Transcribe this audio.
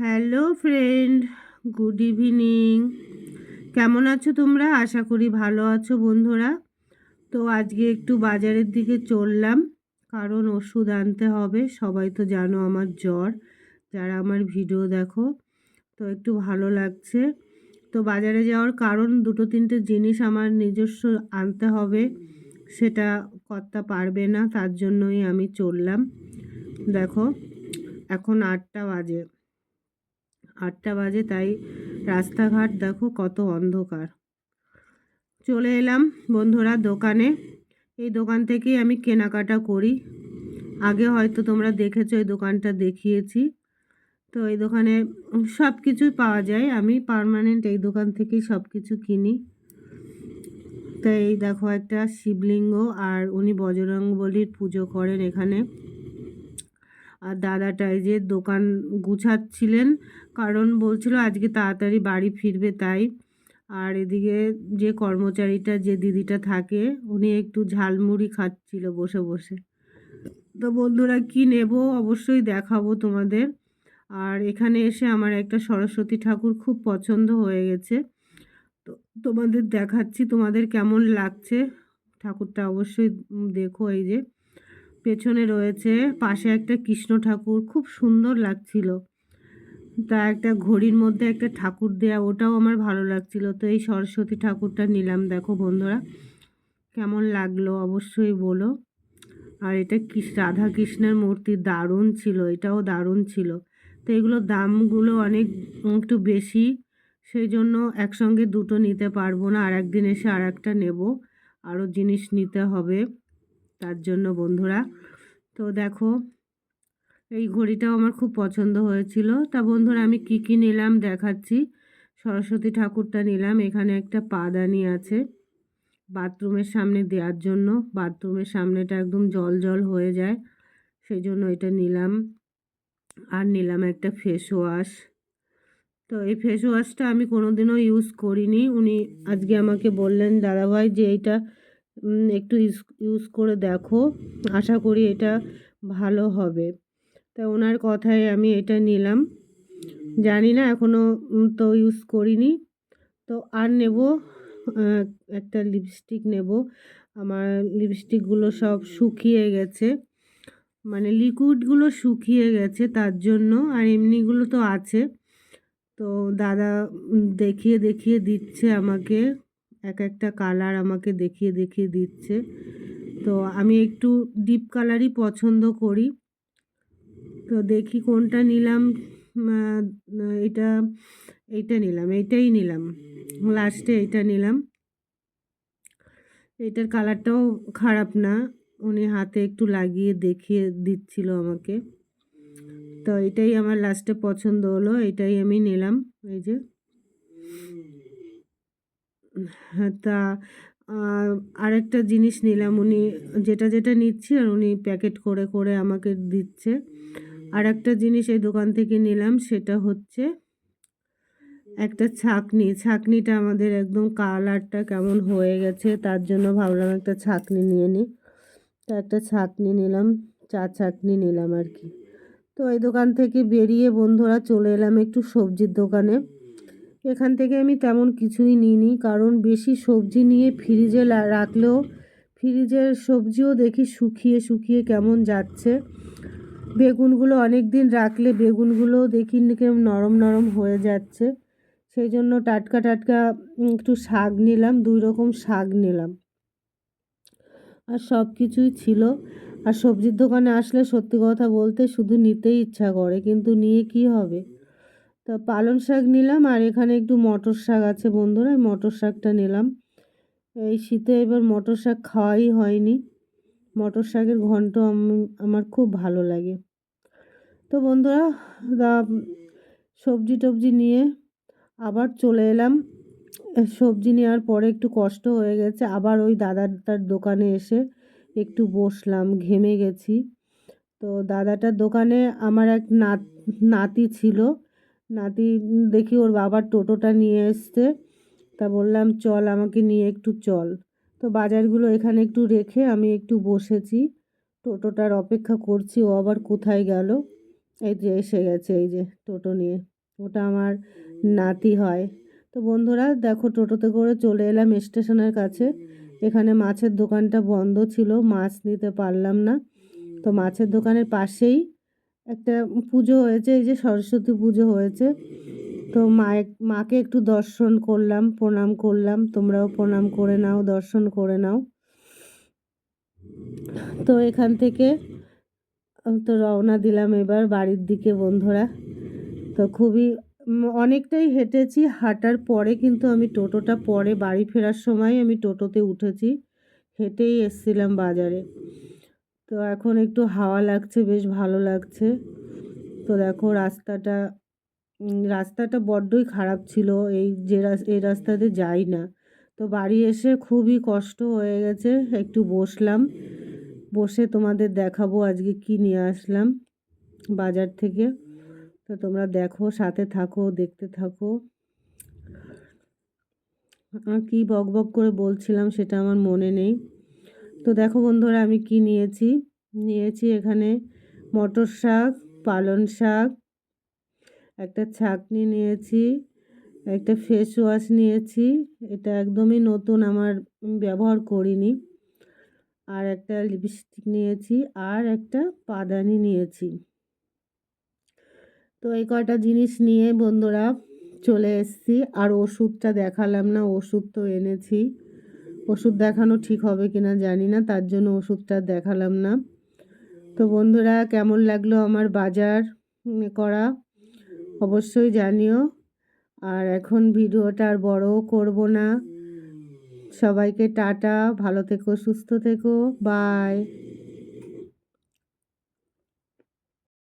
Hello friend, good evening. কেমন আছো তোমরা? আশা করি ভালো আছো বন্ধুরা। তো আজকে একটু বাজারের দিকে চললাম, কারণ ওষুধ আনতে হবে, সবাই তো জানো আমার জ্বর, যারা আমার ভিডিও দেখো, তো একটু ভালো লাগছে। তো বাজারে যাওয়ার কারণ, দুটো তিনটে জিনিস আমার নিজস্ব আনতে হবে, সেটা কর্তা পারবে না, তার জন্যই আমি চললাম। দেখো, এখন আটটা বাজে। আটটা বাজে, তাই রাস্তাঘাট দেখো কত অন্ধকার। চলে এলাম বন্ধুরা দোকানে। এই দোকান থেকেই আমি কেনাকাটা করি। আগে হয়তো তোমরা দেখেছ এই দোকানটা দেখিয়েছি। তো এই দোকানে সব কিছুই পাওয়া যায়। আমি পারমানেন্ট এই দোকান থেকেই সব কিছু কিনি। তো এই দেখো একটা শিবলিঙ্গ আর উনি বজরং বলির পুজো করেন এখানে। আর দাদাটা এই যে দোকান গুছাচ্ছিলেন, কারণ বলছিল আজকে তাড়াতাড়ি বাড়ি ফিরবে তাই। আর এদিকে যে কর্মচারীটা, যে দিদিটা থাকে, উনি একটু ঝালমুড়ি খাচ্ছিল বসে বসে। তো বন্ধুরা, কি নেব? অবশ্যই দেখাবো তোমাদের। আর এখানে এসে আমার একটা সরস্বতী ঠাকুর খুব পছন্দ হয়ে গেছে। তো তোমাদের দেখাচ্ছি, তোমাদের কেমন লাগছে? ঠাকুরটা অবশ্যই দেখো এই যে। পেছনে রয়েছে পাশে একটা কৃষ্ণ ঠাকুর, খুব সুন্দর লাগছিল। তা একটা ঘড়ির মধ্যে একটা ঠাকুর দেয়া, ওটাও আমার ভালো লাগছিল। তো এই সরস্বতী ঠাকুরটা নিলাম, দেখো বন্ধুরা, কেমন লাগল অবশ্যই বলো। আর এটা রাধা কৃষ্ণের মূর্তি দারুণ ছিল, এটাও দারুণ ছিল। তো এগুলোর দামগুলো অনেক, একটু বেশি, সেই জন্য একসঙ্গে দুটো নিতে পারব না, আর একদিন এসে আর একটা নেব। আরও জিনিস নিতে হবে। তার জন্য, বন্ধুরা। তো দেখো, এই ঘড়িটাও আমার খুব পছন্দ হয়েছিল। তা বন্ধুরা, আমি কি কি নিলাম দেখাচ্ছি। সরস্বতী ঠাকুরটা নিলাম। এখানে একটা পাদানি আছে বাথরুমের সামনে দেওয়ার জন্য। বাথরুমের সামনেটা একদম জল জল হয়ে যায়, সেই জন্য এটা নিলাম। আর নিলাম একটা ফেস ওয়াশ তো এই ফেস ওয়াশটা আমি কোনোদিনও ইউজ করিনি। উনি আজকে আমাকে বললেন, দাদাভাই, যে এইটা একটু ইউজ করে দেখো। আশা করি এটা ভালো হবে। তা ওনার কথায় আমি এটা নিলাম। জানি না এখনও তো ইউজ করিনি। তো আর নেব একটা লিপস্টিক নেব। আমার লিপস্টিকগুলো সব শুকিয়ে গেছে। মানে লিকুইডগুলো শুকিয়ে গেছে তার জন্য, আর এমনিগুলো তো আছে। তো দাদা দেখিয়ে দেখিয়ে দিচ্ছে আমাকে। এক একটা কালার আমাকে দেখিয়ে দেখিয়ে দিচ্ছে। তো আমি একটু ডিপ কালারই পছন্দ করি। তো দেখি কোনটা নিলাম এটা এইটা নিলাম এইটাই নিলাম। লাস্টে এইটা নিলাম। এটার কালারটাও খারাপ না, উনি হাতে একটু লাগিয়ে দেখিয়ে দিচ্ছিল আমাকে। তো এটাই আমার লাস্টে পছন্দ হলো, এটাই আমি নিলাম, এই যে। তা আরেকটা জিনিস নিলাম। উনি যেটা যেটা নিচ্ছি আর উনি প্যাকেট করে করে আমাকে দিচ্ছে। আর একটা জিনিস এই দোকান থেকে নিলাম, সেটা হচ্ছে একটা ছাকনি। ছাকনিটা আমাদের একদম কালারটা কেমন হয়ে গেছে, তার জন্য ভাবলাম একটা ছাকনি নিয়ে নিই। তো একটা ছাকনি নিলাম, চা ছাকনি নিলাম আর কি। তো এই দোকান থেকে বেরিয়ে বন্ধুরা চলে এলাম একটু সবজির দোকানে। এখান থেকে আমি তেমন কিছুই নিইনি, কারণ বেশি সবজি নিয়ে ফ্রিজে রাখলেও ফ্রিজের সবজিও দেখি শুকিয়ে শুকিয়ে কেমন যাচ্ছে। বেগুনগুলো অনেক দিন রাখলে বেগুনগুলো দেখি কেমন নরম নরম হয়ে যাচ্ছে। সেই জন্য টাটকা টাটকা একটু শাক নিলাম, দুই রকম শাক নিলাম। আর সব কিছুই ছিল। আর সবজির দোকানে আসলে সত্যি কথা বলতে শুধু নিতেই ইচ্ছা করে, কিন্তু নিয়ে কি হবে? তা পালং শাক নিলাম আর এখানে একটু মটর শাক আছে বন্ধুরা মটর শাকটা নিলাম। এই শীতে এবার মটর শাক খাওয়াই হয়নি। মটর শাকের ঘন্ট আমার খুব ভালো লাগে। তো বন্ধুরা সবজি টবজি নিয়ে আবার চলে এলাম। সবজি নেওয়ার পরে একটু কষ্ট হয়ে গেছে, আবার ওই দাদার তার দোকানে এসে একটু বসলাম, ঘেমে গেছি। তো দাদাটার দোকানে আমার এক নাত, নাতি ছিল নাতি দেখি ওর বাবার টোটোটা নিয়ে এসছে। তা বললাম, চল আমাকে নিয়ে একটু চল। তো বাজারগুলো এখানে একটু রেখে আমি একটু বসেছি। টোটোটার অপেক্ষা করছি, ও আবার কোথায় গেল? এই যে এসে গেছে, এই যে টোটো নিয়ে। ওটা আমার নাতি হয়। তো বন্ধুরা, দেখো টোটোতে করে চলে এলাম স্টেশনের কাছে। এখানে মাছের দোকানটা বন্ধ ছিল, মাছ নিতে পারলাম না। তো মাছের দোকানের পাশেই একটা পুজো হয়েছে, এই যে সরস্বতী পুজো হয়েছে। তো মায়ের, মাকে একটু দর্শন করলাম, প্রণাম করলাম। তোমরাও প্রণাম করে নাও, দর্শন করে নাও। তো এখান থেকে তো রওনা দিলাম এবার বাড়ির দিকে বন্ধুরা। তো খুবই অনেকটাই হেঁটেছি, হাঁটার পরে কিন্তু আমি টোটোটা পরে বাড়ি ফেরার সময় আমি টোটোতে উঠেছি। হেঁটেই এসছিলাম বাজারে। তো এখন একটু হাওয়া লাগছে, বেশ ভালো লাগছে। তো দেখো রাস্তাটা রাস্তাটা বড্ডই খারাপ ছিল। এই যে এই রাস্তাতে যাই না। তো বাড়ি এসে খুবই কষ্ট হয়ে গেছে, একটু বসলাম। বসে তোমাদের দেখাবো আজকে কি নিয়ে আসলাম বাজার থেকে। তো তোমরা দেখো, সাথে থাকো, দেখতে থাকো। কি বক বক করে বলছিলাম সেটা আমার মনে নেই। তো দেখো বন্ধুরা, আমি কি নিয়েছি? নিয়েছি এখানে মটর শাক, পালং শাক, একটা ছাকনি নিয়েছি, একটা ফেস ওয়াশ নিয়েছি। এটা একদমই নতুন, আমার ব্যবহার করিনি। আর একটা লিপস্টিক নিয়েছি, আর একটা পাদানি নিয়েছি। তো এই কয়টা জিনিস নিয়ে বন্ধুরা চলে এসেছি, আর ওষুধটা দেখালাম না, ওষুধ তো এনেছি। ওষুধ দেখানো ঠিক হবে কিনা জানি না, তার জন্য ওষুধটা দেখালাম না। তো বন্ধুরা, কেমন লাগল আমার বাজার করা? অবশ্যই জানিও। আর এখন ভিডিওটা আর বড়ও করব না। সবাইকে টাটা, ভালো থেকো, সুস্থ থেকো, বাই।